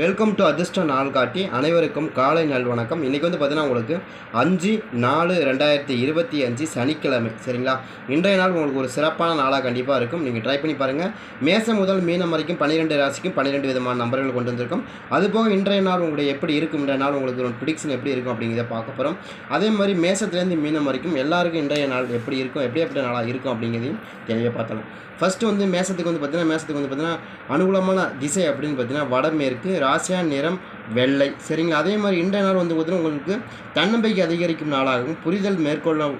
Welcome to அதிர்ஷ்ட நாள் காட்டி அனைவருக்கும் காலை நல்வணக்கம் இன்றைக்கி வந்து பார்த்தீங்கன்னா உங்களுக்கு அஞ்சு நாலு ரெண்டாயிரத்தி இருபத்தி அஞ்சு சனிக்கிழமை சரிங்களா? இன்றைய நாள் உங்களுக்கு ஒரு சிறப்பான நாளாக கண்டிப்பாக இருக்கும். நீங்கள் ட்ரை பண்ணி பாருங்கள் மேசம் முதல் மீனம் வரைக்கும் பன்னிரெண்டு ராசிக்கும் பன்னிரெண்டு விதமான நம்பர்கள் கொண்டு வந்திருக்கும். அதுபோக இன்றைய நாள் உங்களுடைய எப்படி இருக்கும்? இன்றைய நாள் உங்களுக்கு ஒரு ப்ரிடிக்ஷன் எப்படி இருக்கும் அப்படிங்கிறத பார்க்க போகிறோம் அதே மாதிரி மேசத்துலேருந்து மீனம் வரைக்கும் எல்லாருக்கும் இன்றைய நாள் எப்படி இருக்கும்? எப்படி எப்படி நாளாக இருக்கும் அப்படிங்கிறதையும் தெளிவாக பார்த்தலாம் ஃபஸ்ட்டு வந்து மேசத்துக்கு வந்து பார்த்தீங்கன்னா மேசத்துக்கு வந்து பார்த்தீங்கன்னா அனுகூலமான திசை அப்படின்னு பார்த்தீங்கன்னா வடமேற்கு ராசியான நிறம் வெள்ளை. சரிங்களா? அதே மாதிரி இன்றைய நாள் வந்து பார்த்தீங்கன்னா உங்களுக்கு தன்னம்பிக்கை அதிகரிக்கும் நாளாகவும் புரிதல் மேற்கொள்ள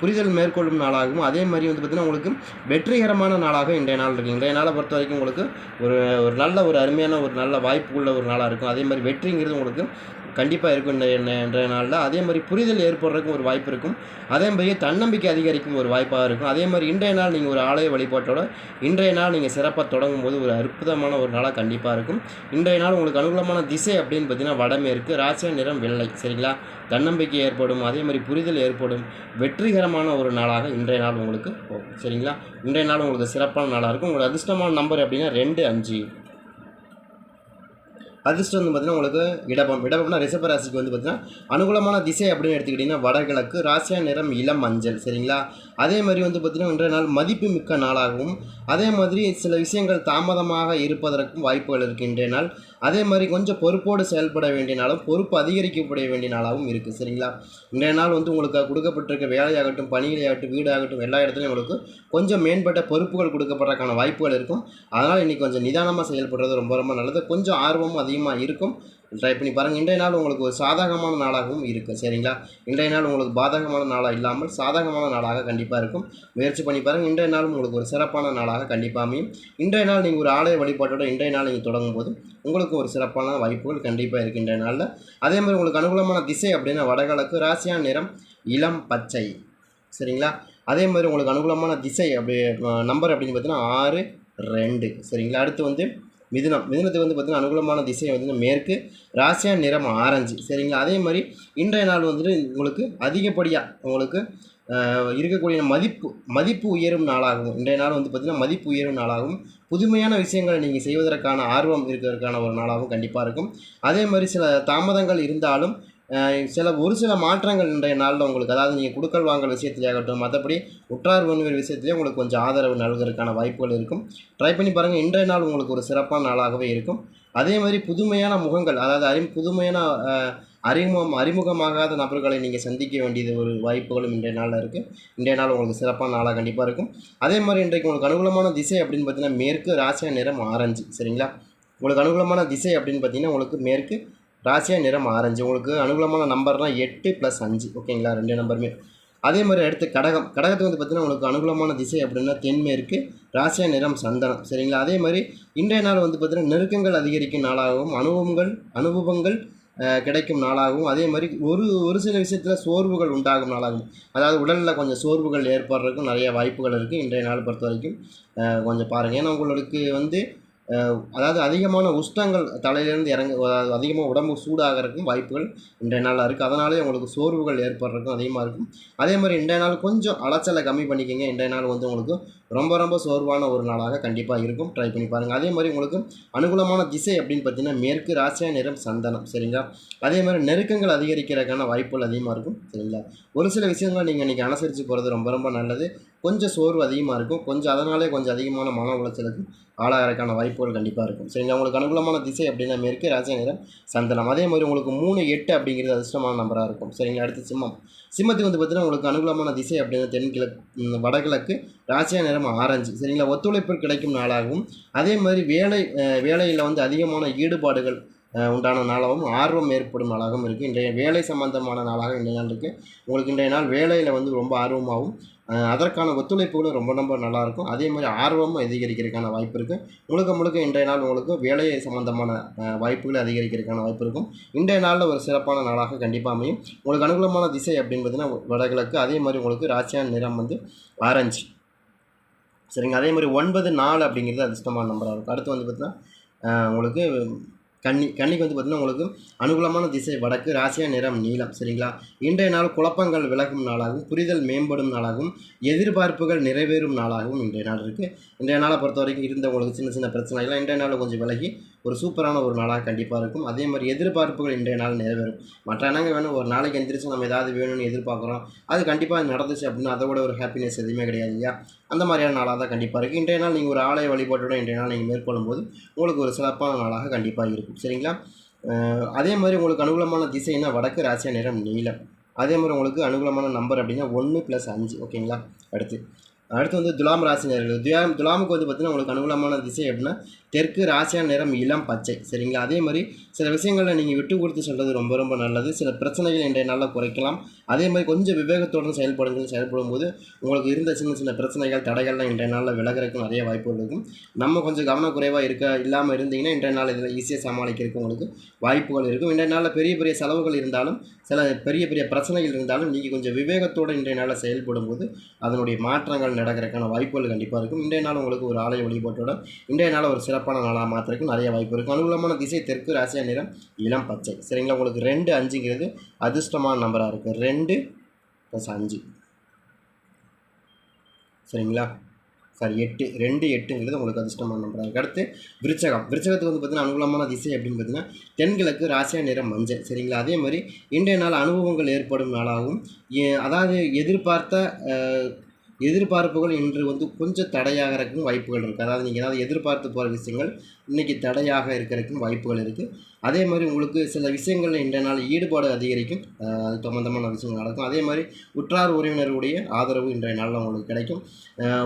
புரிதல் மேற்கொள்ளும் நாளாகவும் அதே மாதிரி வந்து பார்த்தீங்கன்னா உங்களுக்கு வெற்றிகரமான நாளாக இன்றைய நாள் இருக்குது இன்றைய நாளை பொறுத்த வரைக்கும் உங்களுக்கு ஒரு ஒரு நல்ல ஒரு அருமையான ஒரு நல்ல வாய்ப்பு உள்ள ஒரு நாளாக இருக்கும். அதே மாதிரி வெற்றிங்கிறது உங்களுக்கு கண்டிப்பாக இருக்கும் இந்த நாளில் அதே மாதிரி புரிதல் ஏற்படுறதுக்கும் ஒரு வாய்ப்பு இருக்கும். அதே மாதிரி தன்னம்பிக்கை அதிகரிக்கும் ஒரு வாய்ப்பாக இருக்கும். அதே மாதிரி இன்றைய நாள் நீங்கள் ஒரு ஆலய வழிபாட்டோட இன்றைய நாள் நீங்கள் சிறப்பாக தொடங்கும் போது ஒரு அற்புதமான ஒரு நாளாக கண்டிப்பாக இருக்கும். இன்றைய நாள் உங்களுக்கு அனுகூலமான திசை அப்படின்னு பார்த்தீங்கன்னா வடமேற்கு ராசிய நிறம் வெள்ளை. சரிங்களா? தன்னம்பிக்கை ஏற்படும் அதே மாதிரி புரிதல் ஏற்படும் வெற்றிகரமான ஒரு நாளாக இன்றைய நாள் உங்களுக்கு போகும். சரிங்களா? இன்றைய நாள் உங்களுக்கு சிறப்பான நாளாக இருக்கும். உங்களுக்கு அதிர்ஷ்டமான நம்பர் அப்படின்னா ரெண்டு அஞ்சு. அதிர்ஷ்டம் வந்து பார்த்தீங்கன்னா உங்களுக்கு இடபம் இடபம்னா ரிஷப ராசிக்கு வந்து பார்த்தீங்கன்னா அனுகூலமான திசை அப்படின்னு எடுத்துக்கிட்டிங்கன்னா வடகிழக்கு ராசியா நிறம் இளம் மஞ்சள். சரிங்களா? அதே மாதிரி வந்து பார்த்தீங்கன்னா இன்றைய நாள் மதிப்பு மிக்க நாளாகவும் அதே மாதிரி சில விஷயங்கள் தாமதமாக இருப்பதற்கும் வாய்ப்புகள் இருக்குது இன்றைய நாள். அதே மாதிரி கொஞ்சம் பொறுப்போடு செயல்பட வேண்டிய நாளும் பொறுப்பு அதிகரிக்கப்பட வேண்டிய நாளாகவும் இருக்குது சரிங்களா? இன்றைய நாள் வந்து உங்களுக்கு கொடுக்கப்பட்டிருக்க வேலையாகட்டும் பணிகளையாகட்டும் வீடாகட்டும் எல்லா இடத்துலையும் உங்களுக்கு கொஞ்சம் மேம்பட்ட பொறுப்புகள் கொடுக்கப்படுறதுக்கான வாய்ப்புகள் இருக்கும். அதனால் இன்றைக்கி கொஞ்சம் நிதானமாக செயல்படுறது ரொம்ப ரொம்ப நல்லது. கொஞ்சம் ஆர்வமும் அதிகமாக இருக்கும். ட்ரை பண்ணி பாருங்கள் இன்றைய நாள் உங்களுக்கு ஒரு சாதகமான நாளாகவும் இருக்குது சரிங்களா? இன்றைய நாள் உங்களுக்கு பாதகமான நாளாக இல்லாமல் சாதகமான நாளாக கண்டிப்பாக இருக்கும். முயற்சி பண்ணி பாருங்கள் இன்றைய நாள் உங்களுக்கு ஒரு சிறப்பான நாளாக கண்டிப்பாக அமையும். இன்றைய நாள் நீங்கள் ஒரு ஆலய வழிபாட்டோட இன்றைய நாள் நீங்கள் தொடங்கும் போது உங்களுக்கு ஒரு சிறப்பான வாய்ப்புகள் கண்டிப்பாக இருக்குது இன்றைய நாளில். அதே மாதிரி உங்களுக்கு அனுகூலமான திசை அப்படின்னா வடகிழக்கு ராசியா நிறம் இளம் பச்சை. சரிங்களா? அதே மாதிரி உங்களுக்கு அனுகூலமான திசை அப்படி நம்பர் அப்படின்னு பார்த்தீங்கன்னா ஆறு ரெண்டு. சரிங்களா? அடுத்து வந்து மிதுனம். மிதுனத்துக்கு வந்து பார்த்திங்கன்னா அனுகூலமான திசை வந்து மேற்கு ராசியா நிறம் ஆரஞ்சு. சரிங்களா? அதே மாதிரி இன்றைய நாள் வந்துட்டு உங்களுக்கு அதிகப்படியாக உங்களுக்கு இருக்கக்கூடிய மதிப்பு மதிப்பு உயரும் நாளாகவும் இன்றைய நாள் வந்து பார்த்திங்கன்னா மதிப்பு உயரும் நாளாகவும் புதுமையான விஷயங்களை நீங்கள் செய்வதற்கான ஆர்வம் இருக்கிறதுக்கான ஒரு நாளாகவும் கண்டிப்பாக இருக்கும். அதே மாதிரி சில தாமதங்கள் இருந்தாலும் சில ஒரு சில மாற்றங்கள் இன்றைய நாளில் உங்களுக்கு அதாவது நீங்கள் குடுக்கல் வாங்கல் விஷயத்திலேயாகட்டும் மற்றபடி உற்றார் உறவினர் விஷயத்திலே உங்களுக்கு கொஞ்சம் ஆதரவு நல்கிறதுக்கான வாய்ப்புகள் இருக்கும். ட்ரை பண்ணி பாருங்கள் இன்றைய நாள் உங்களுக்கு ஒரு சிறப்பான நாளாகவே இருக்கும். அதே மாதிரி புதுமையான முகங்கள் அதாவது அறி புதுமையான அறிமுகம் அறிமுகமாகாத நபர்களை நீங்கள் சந்திக்க வேண்டியது ஒரு வாய்ப்புகளும் இன்றைய நாளில் இருக்குது இன்றைய நாள் உங்களுக்கு சிறப்பான நாளாக கண்டிப்பாக இருக்கும். அதே மாதிரி இன்றைக்கு உங்களுக்கு அனுகூலமான திசை அப்படின்னு பார்த்தீங்கன்னா மேற்கு ராசியா நிறம் ஆரஞ்சு. சரிங்களா? உங்களுக்கு அனுகூலமான திசை அப்படின்னு பார்த்தீங்கன்னா உங்களுக்கு மேற்கு ராசியா நிறம் ஆரஞ்சு. உங்களுக்கு அனுகூலமான நம்பர்னால் எட்டு ப்ளஸ் அஞ்சு. ஓகேங்களா? ரெண்டு நம்பருமே. அதே மாதிரி அடுத்து கடகம். கடகத்துக்கு வந்து பார்த்திங்கன்னா உங்களுக்கு அனுகூலமான திசை அப்படின்னா தென்மேற்கு ராசியா நிறம் சந்தனம். சரிங்களா? அதே மாதிரி இன்றைய நாள் வந்து பார்த்திங்கன்னா நெருக்கங்கள் அதிகரிக்கும் நாளாகவும் அனுபவங்கள் அனுபவங்கள் கிடைக்கும் நாளாகவும் அதே மாதிரி ஒரு ஒரு சில விஷயத்தில் சோர்வுகள் உண்டாகும் நாளாகும் அதாவது உடலில் கொஞ்சம் சோர்வுகள் ஏற்படுறதுக்கும் நிறைய வாய்ப்புகள் இருக்குது இன்றைய நாள் பொறுத்த வரைக்கும் கொஞ்சம் பாருங்கள் ஏன்னா உங்களுக்கு வந்து அதாவது அதிகமான உஷ்ணங்கள் தலையிலேருந்து இறங்க அதாவது அதிகமாக உடம்பு சூடாகிறதுக்கும் வாய்ப்புகள் இன்றைய நாளில் இருக்குது அதனாலே உங்களுக்கு சோர்வுகள் ஏற்படுறதுக்கும் அதிகமாக இருக்கும். அதே மாதிரி இன்றைய நாள் கொஞ்சம் அலைச்சலை கம்மி பண்ணிக்கோங்க. இன்றைய நாள் வந்து உங்களுக்கு ரொம்ப ரொம்ப சோர்வான ஒரு நாளாக கண்டிப்பாக இருக்கும். ட்ரை பண்ணி பாருங்கள் அதே மாதிரி உங்களுக்கு அனுகூலமான திசை அப்படின்னு பார்த்தீங்கன்னா மேற்கு ராசியா நிறம் சந்தனம். சரிங்களா? அதே மாதிரி நெருக்கங்கள் அதிகரிக்கிறதுக்கான வாய்ப்புகள் அதிகமாக இருக்கும். சரிங்களா? ஒரு சில விஷயங்களை நீங்கள் இன்றைக்கி அனுசரித்து போகிறது ரொம்ப ரொம்ப நல்லது. கொஞ்சம் சோர்வு அதிகமாக இருக்கும். கொஞ்சம் அதனாலே கொஞ்சம் அதிகமான மன உளைச்சலுக்கு ஆளாகிறதுக்கான வாய்ப்புகள் கண்டிப்பாக இருக்கும். சரிங்களா? உங்களுக்கு அனுகூலமான திசை அப்படின்னா மேற்கு ராஜா நிறம் சந்தனம். அதே மாதிரி உங்களுக்கு மூணு எட்டு அப்படிங்கிறது அதிர்ஷ்டமான நம்பராக இருக்கும். சரிங்களா? அடுத்து சிம்மம். சிம்மத்துக்கு வந்து பார்த்தீங்கன்னா உங்களுக்கு அனுகூலமான திசை அப்படின்னா தென்கிழக்கு வடகிழக்கு ராசியா நிறம் ஆரஞ்சு. சரிங்களா? ஒத்துழைப்பு கிடைக்கும் நாளாகவும் அதே மாதிரி வேலை வேலையில் வந்து அதிகமான ஈடுபாடுகள் உண்டான நாளாகவும் ஆர்வம் ஏற்படும் நாளாகவும் இருக்குது இன்றைய வேலை சம்பந்தமான நாளாக இன்றைய நாள் இருக்குது உங்களுக்கு இன்றைய நாள் வேலையில் வந்து ரொம்ப ஆர்வமாகவும் அதற்கான ஒத்துழைப்புகளும் ரொம்ப ரொம்ப நல்லாயிருக்கும். அதே மாதிரி ஆர்வமும் அதிகரிக்கிறதுக்கான வாய்ப்பு இருக்குது முழுக்க முழுக்க இன்றைய நாள் உங்களுக்கு வேலை சம்பந்தமான வாய்ப்புகளை அதிகரிக்கிறதுக்கான வாய்ப்பு இருக்கும். இன்றைய நாளில் ஒரு சிறப்பான நாளாக கண்டிப்பாக அமையும். உங்களுக்கு அனுகூலமான திசை அப்படின்னு பார்த்தீங்கன்னா வடகிழக்கு அதே மாதிரி உங்களுக்கு ராசியான நிறம் வந்து ஆரஞ்சு. சரிங்க அதே மாதிரி ஒன்பது நாலு அப்படிங்கிறது அதிர்ஷ்டமான நம்பராக இருக்கும். அடுத்து வந்து பார்த்தீங்கன்னா உங்களுக்கு கன்னி கன்னிக்கு வந்து பார்த்திங்கன்னா உங்களுக்கு அனுகூலமான திசை வடக்கு ராசியா நிறம் நீளம் சரிங்களா? இன்றைய நாள் குழப்பங்கள் விலகும் நாளாகவும் புரிதல் மேம்படும் நாளாகவும் எதிர்பார்ப்புகள் நிறைவேறும் நாளாகவும் இன்றைய நாள் இருக்குது இன்றைய நாளை பொறுத்த வரைக்கும் இருந்த உங்களுக்கு சின்ன சின்ன பிரச்சனைகள்லாம் இன்றைய நாள் கொஞ்சம் விலகி ஒரு சூப்பரான ஒரு நாளாக கண்டிப்பாக இருக்கும். அதே மாதிரி எதிர்பார்ப்புகள் இன்றைய நாள் நிறைவேறும். மற்ற என்னங்க வேணும் ஒரு நாளைக்கு எந்திரிச்சு நம்ம ஏதாவது வேணும்னு எதிர்பார்க்குறோம். அது கண்டிப்பாக நடந்துச்சு அப்படின்னா அதை விட ஒரு ஹாப்பினஸ் எதுவுமே கிடையாது இல்லையா? அந்த மாதிரியான நாளாக தான் கண்டிப்பாக இருக்குது இன்றைய நாள் நீங்கள் ஒரு ஆலய வழிபாட்டோட இன்றைய நாள் நீங்கள் மேற்கொள்ளும் போது உங்களுக்கு ஒரு சிறப்பான நாளாக கண்டிப்பாக இருக்கும். சரிங்களா? அதே மாதிரி உங்களுக்கு அனுகூலமான திசைன்னா வடக்கு ராசியா நிறம் நீலம். அதே மாதிரி உங்களுக்கு அனுகூலமான நம்பர் அப்படின்னா ஒன்று ப்ளஸ் அஞ்சு. ஓகேங்களா? அடுத்து. அடுத்து வந்து துலாம் ராசி நேர்கள் துலாம் துலாமுக்கு வந்து பார்த்தீங்கன்னா உங்களுக்கு அனுகூலமான திசை அப்படின்னா தெற்கு ராசியான நிறம் இளம் பச்சை சரிங்களா? அதே மாதிரி சில விஷயங்களில் நீங்கள் விட்டு கொடுத்து சொல்கிறது ரொம்ப ரொம்ப நல்லது. சில பிரச்சனைகள் இன்றைய நாளில் குறைக்கலாம். அதே மாதிரி கொஞ்சம் விவேகத்துடன் செயல்படுங்கள். செயல்படும் போது உங்களுக்கு இருந்த சின்ன சின்ன பிரச்சனைகள் தடைகள்லாம் இன்றைய நாளில் விலகிறதுக்கு நிறைய வாய்ப்புகள் இருக்கும். நம்ம கொஞ்சம் கவனக்குறைவாக இருக்க இல்லாமல் இருந்தீங்கன்னா இன்றைய நாள் இதில் ஈஸியாக சமாளிக்கிறதுக்கு உங்களுக்கு வாய்ப்புகள் இருக்கும். இன்றைய நாளில் பெரிய பெரிய செலவுகள் இருந்தாலும் சில பெரிய பெரிய பிரச்சனைகள் இருந்தாலும் நீங்கள் கொஞ்சம் விவேகத்தோடு இன்றைய நாளில் செயல்படும் போது அதனுடைய மாற்றங்கள் நடக்கிறதுக்கான வாய்ப்புகள் கண்டிப்பாக இருக்கும். இன்றைய நாள் உங்களுக்கு ஒரு ஆலய வழிபாட்டோட இன்றைய நாள் ஒரு சில சிறப்பான நாளாக மாற்றுறதுக்கு நிறைய வாய்ப்பு இருக்கும் அனுகூலமான திசை தெற்கு ராசியா நிறம் இளம் பச்சை. சரிங்களா? உங்களுக்கு ரெண்டு அஞ்சுங்கிறது அதிர்ஷ்டமான நம்பராக இருக்குது ரெண்டு ப்ளஸ் அஞ்சு. சரிங்களா? சாரி எட்டு. ரெண்டு எட்டுங்கிறது உங்களுக்கு அதிர்ஷ்டமான நம்பராக இருக்குது அடுத்து விருச்சகம். விருச்சகத்துக்கு வந்து பார்த்தீங்கன்னா அனுகூலமான திசை அப்படின்னு பார்த்தீங்கன்னா தென்கிழக்கு ராசியா நிறம் மஞ்சள். சரிங்களா? அதே மாதிரி இன்றைய நாள் அனுபவங்கள் ஏற்படும் நாளாகவும் அதாவது எதிர்பார்த்த எதிர்பார்ப்புகள் இன்று வந்து கொஞ்சம் தடையாகிறதுக்கும் வாய்ப்புகள் இருக்குது அதாவது நீங்கள் ஏதாவது எதிர்பார்த்து போகிற விஷயங்கள் இன்றைக்கி தடையாக இருக்கிறதுக்கும் வாய்ப்புகள் இருக்குது அதே மாதிரி உங்களுக்கு சில விஷயங்கள் இன்றைய நாள் ஈடுபாடு அதிகரிக்கும். அது சம்மந்தமான விஷயங்கள் நடக்கும். அதே மாதிரி உற்றார் உறவினருடைய ஆதரவு இன்றைய நாளில் உங்களுக்கு கிடைக்கும்.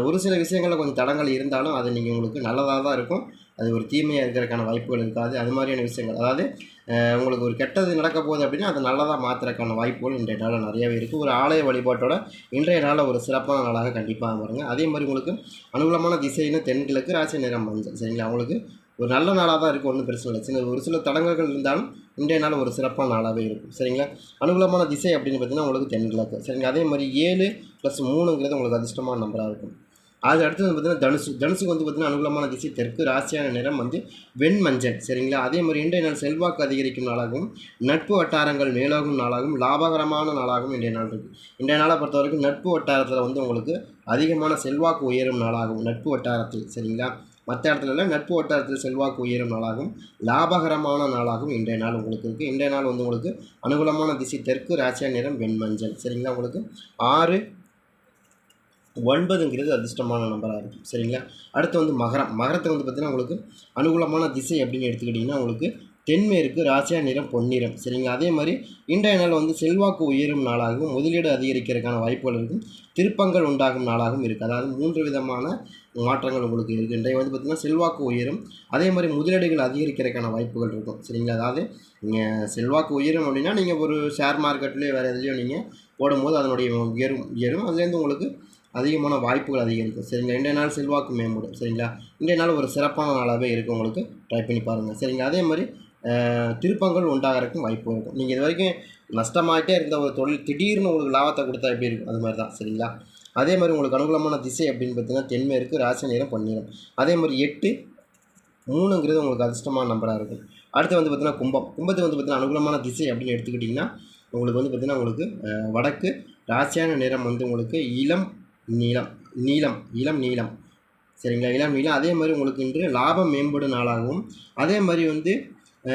ஒரு சில விஷயங்களில் கொஞ்சம் தடங்கள் இருந்தாலும் அது நீங்கள் உங்களுக்கு நல்லதாக தான் இருக்கும். அது ஒரு தீமையாக இருக்கிறதுக்கான வாய்ப்புகள் இருக்காது. அது மாதிரியான விஷயங்கள். அதாவது உங்களுக்கு ஒரு கெட்டது நடக்க போகுது அப்படின்னா அது நல்லதாக மாற்றுறதுக்கான வாய்ப்புகள் இன்றைய நாளில் நிறையவே இருக்குது ஒரு ஆலய வழிபாட்டோட இன்றைய நாளில் ஒரு சிறப்பான நாளாக கண்டிப்பாக வருங்க அதே மாதிரி உங்களுக்கு அனுகூலமான திசைன்னு தென்கிழக்கு ராசி நிறம் மஞ்சள் சரிங்களா? உங்களுக்கு ஒரு நல்ல நாளாக தான் இருக்கும் ஒன்றும் பிரச்சனை இல்லை. சின்ன ஒரு சில தடங்கல்கள் இருந்தாலும் இன்றைய நாள் ஒரு சிறப்பான நாளாகவே இருக்கும் சரிங்களா? அனுகூலமான திசை அப்படின்னு பார்த்தீங்கன்னா உங்களுக்கு தென்கிழக்கு சரிங்களா? அதே மாதிரி ஏழு ப்ளஸ் மூணுங்கிறது உங்களுக்கு அதிர்ஷ்டமான நம்பராக இருக்கும். அது அடுத்தது வந்து பார்த்தீங்கன்னா தனுசு. தனுசுக்கு வந்து பார்த்தீங்கன்னா அனுகூலமான திசை தெற்கு ராசியான நிறம் வந்து வெண்மஞ்சள். சரிங்களா? அதே மாதிரி இன்றைய நாள் செல்வாக்கு அதிகரிக்கும் நாளாகவும் நட்பு வட்டாரங்கள் மேலாகும் நாளாகவும் லாபகரமான நாளாகவும் இன்றைய நாள் இருக்குது இன்றைய நாளை பொறுத்த வரைக்கும் நட்பு வட்டாரத்தில் வந்து உங்களுக்கு அதிகமான செல்வாக்கு உயரும் நாளாகும் நட்பு வட்டாரத்தில். சரிங்களா? மற்ற இடத்துல நட்பு வட்டாரத்தில் செல்வாக்கு உயரும் நாளாகும் லாபகரமான நாளாகவும் இன்றைய நாள் உங்களுக்கு இருக்குது இன்றைய நாள் வந்து உங்களுக்கு அனுகூலமான திசை தெற்கு ராசியா நிறம் வெண்மஞ்சள். சரிங்களா உங்களுக்கு? ஆறு ஒன்பதுங்கிறது அதிர்ஷ்டமான நம்பராக இருக்கும். சரிங்களா? அடுத்து வந்து மகரம். மகரத்தை வந்து பார்த்திங்கன்னா உங்களுக்கு அனுகூலமான திசை அப்படின்னு எடுத்துக்கிட்டிங்கன்னா உங்களுக்கு தென்மேற்கு ராசியா நிறம் பொன்னிறம். சரிங்களா? அதே மாதிரி இன்றைய நாள் வந்து செல்வாக்கு உயரும் நாளாகவும் முதலீடு அதிகரிக்கிறதுக்கான வாய்ப்புகள் இருக்கும். திருப்பங்கள் உண்டாகும் நாளாகவும் இருக்குது அதாவது மூன்று விதமான மாற்றங்கள் உங்களுக்கு இருக்குது இன்றைய வந்து பார்த்திங்கன்னா செல்வாக்கு உயரும். அதே மாதிரி முதலீடுகள் அதிகரிக்கிறதுக்கான வாய்ப்புகள் இருக்கும். சரிங்களா? அதாவது நீங்கள் செல்வாக்கு உயரும் அப்படின்னா நீங்கள் ஒரு ஷேர் மார்க்கெட்லேயோ வேறு எதுலேயோ நீங்கள் போடும்போது அதனுடைய உயரும் உயரும். அதுலேருந்து உங்களுக்கு அதிகமான வாய்ப்புகள் அதிகரிக்கும். சரிங்களா? இன்றைய நாள் செல்வாக்கு மேம்படும். சரிங்களா? இன்றைய நாள் ஒரு சிறப்பான நாளாகவே இருக்கும் உங்களுக்கு ட்ரை பண்ணி பாருங்கள் சரிங்களா? அதே மாதிரி திருப்பங்கள் உண்டாகிறதுக்கும் வாய்ப்பு இருக்கும். நீங்கள் இது வரைக்கும் நஷ்டமாகிட்டே இருந்த ஒரு தொழில் திடீர்னு உங்களுக்கு லாபத்தை கொடுத்தா எப்படி இருக்கும்? அது மாதிரி தான். சரிங்களா? அதே மாதிரி உங்களுக்கு அனுகூலமான திசை அப்படின்னு பார்த்தீங்கன்னா தென்மேற்கு ராசி நிறம் பன்னிரம். அதே மாதிரி எட்டு மூணுங்கிறது உங்களுக்கு அதிர்ஷ்டமான நம்பராக இருக்கும் அடுத்து வந்து பார்த்தீங்கன்னா கும்பம். கும்பத்துக்கு வந்து பார்த்தீங்கன்னா அனுகூலமான திசை அப்படின்னு எடுத்துக்கிட்டிங்கன்னா உங்களுக்கு வந்து பார்த்திங்கன்னா உங்களுக்கு வடக்கு ராசியான நிறம் வந்து உங்களுக்கு இளம் நீளம் நீளம் இளம் நீளம். சரிங்களா? இளம் நீளம். அதே மாதிரி உங்களுக்கு இன்று லாபம் மேம்படும் நாளாகவும் அதே மாதிரி வந்து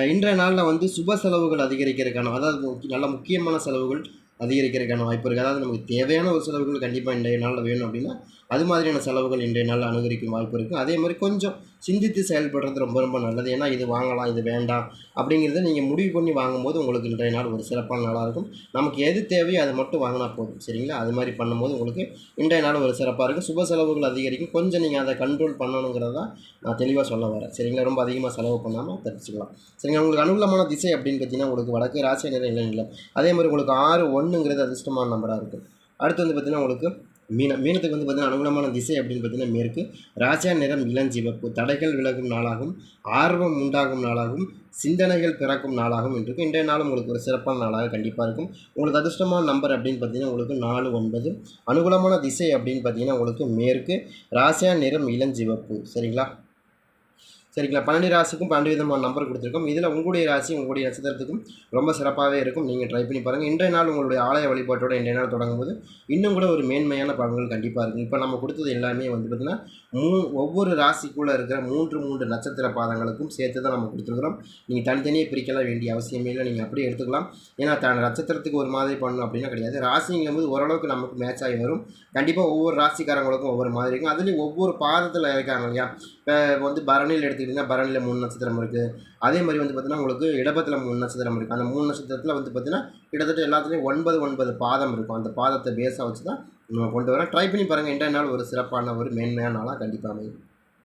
இன்றைய நாளில் வந்து சுப செலவுகள் அதிகரிக்கிறதுக்கான அதாவது நல்ல முக்கியமான செலவுகள் அதிகரிக்கிறதுக்கான வாய்ப்பு இருக்குது அதாவது நமக்கு தேவையான ஒரு செலவுகள் கண்டிப்பாக இன்றைய நாளில் வேணும் அப்படின்னா அது மாதிரியான செலவுகள் இன்றைய நாள் அனுகரிக்கும் வாய்ப்பு இருக்குது அதே மாதிரி கொஞ்சம் சிந்தித்து செயல்படுறது ரொம்ப ரொம்ப நல்லது. ஏன்னா இது வாங்கலாம் இது வேண்டாம் அப்படிங்கிறத நீங்கள் முடிவு பண்ணி வாங்கும்போது உங்களுக்கு இன்றைய நாள் ஒரு சிறப்பான நாளாக இருக்கும். நமக்கு எது தேவையோ அதை மட்டும் வாங்கினா போதும். சரிங்களா? அது மாதிரி பண்ணும்போது உங்களுக்கு இன்றைய நாள் ஒரு சிறப்பாக இருக்கும். சுப செலவுகள் அதிகரிக்கும். கொஞ்சம் நீங்கள் அதை கண்ட்ரோல் பண்ணணுங்கிறத நான் தெளிவாக சொல்ல வரேன். சரிங்களா? ரொம்ப அதிகமாக செலவு பண்ணாமல் தப்பிச்சுக்கலாம். சரிங்களா? உங்களுக்கு அனுகூலமான திசை அப்படின்னு பார்த்தீங்கன்னா உங்களுக்கு வடக்கு ராசி நிலை இல்லை. இல்லை அதே மாதிரி உங்களுக்கு ஆறு ஒன்றுங்கிறது அதிர்ஷ்டமான நம்பராக இருக்கும். அடுத்து வந்து பார்த்தீங்கன்னா உங்களுக்கு மீன மீனத்துக்கு வந்து பார்த்தீங்கன்னா அனுகூலமான திசை அப்படின்னு பார்த்தீங்கன்னா மேற்கு. ராஜா நிறம் இளஞ்சிவப்பு தடைகள் விலகும் நாளாகும். ஆர்வம் உண்டாகும் நாளாகவும் சிந்தனைகள் பிறக்கும் நாளாகவும் இருக்கும். இன்றைய நாள் உங்களுக்கு ஒரு சிறப்பான நாளாக கண்டிப்பாக இருக்கும். உங்களுக்கு அதிர்ஷ்டமான நம்பர் அப்படின்னு பார்த்தீங்கன்னா உங்களுக்கு நாலு ஒன்பது. அனுகூலமான திசை அப்படின்னு பார்த்தீங்கன்னா உங்களுக்கு மேற்கு. ராசியா நிறம் இளஞ்சிவப்பு சரிங்களா? சரிங்களா? பன்னெண்டு ராசிக்கும் பன்னெண்டு விதமான நம்பர் கொடுத்துருக்கோம். இதில் உங்களுடைய ராசி உங்களுடைய நட்சத்திரத்துக்கும் ரொம்ப சிறப்பாகவே இருக்கும். நீங்கள் ட்ரை பண்ணி பாருங்கள் இன்றைய நாள் உங்களுடைய ஆலய வழிபாட்டோட இன்றைய நாள் தொடங்கும்போது இன்னும் கூட ஒரு மேன்மையான பலன்கள் கண்டிப்பாக இருக்கும். இப்போ நம்ம கொடுத்தது எல்லாமே வந்து பார்த்திங்கன்னா மூ ஒவ்வொரு ராசிக்குள்ளே இருக்கிற மூன்று மூன்று நட்சத்திர பாதங்களுக்கும் சேர்த்து தான் நம்ம கொடுத்துருக்குறோம். நீங்கள் தனித்தனியாக பிரிக்கலாம். வேண்டிய அவசியமே இல்லை. நீங்கள் அப்படியே எடுத்துக்கலாம். ஏன்னா த நட்சத்திரத்துக்கு ஒரு மாதிரி பண்ணணும் அப்படின்னா கிடையாது. ராசிங்கும்போது ஓரளவுக்கு நமக்கு மேட்ச் ஆகி வரும். கண்டிப்பாக ஒவ்வொரு ராசிக்காரங்களுக்கும் ஒவ்வொரு மாதிரி இருக்கும். அதுலேயும் ஒவ்வொரு பாதத்தில் இருக்காங்க இல்லையா? இப்போ வந்து பரணியில் எடுத்துக்கிட்டிங்கன்னா பரணியில் மூணு நட்சத்திரம் இருக்குது அதே மாதிரி வந்து பார்த்திங்கன்னா உங்களுக்கு இடபத்தில் மூணு நட்சத்திரம் இருக்குது அந்த மூணு நட்சத்திரத்தில் வந்து பார்த்திங்கன்னா கிட்டத்தட்ட எல்லாத்துலேயும் ஒன்பது ஒன்பது பாதம் இருக்கும். அந்த பாதத்தை பேஸாக வச்சு தான் நம்ம கொண்டு வரோம் ட்ரை பண்ணி பாருங்கள் இன்றைய நாள் ஒரு சிறப்பான ஒரு மேன்மையான நாளாக கண்டிப்பாக அமையும்.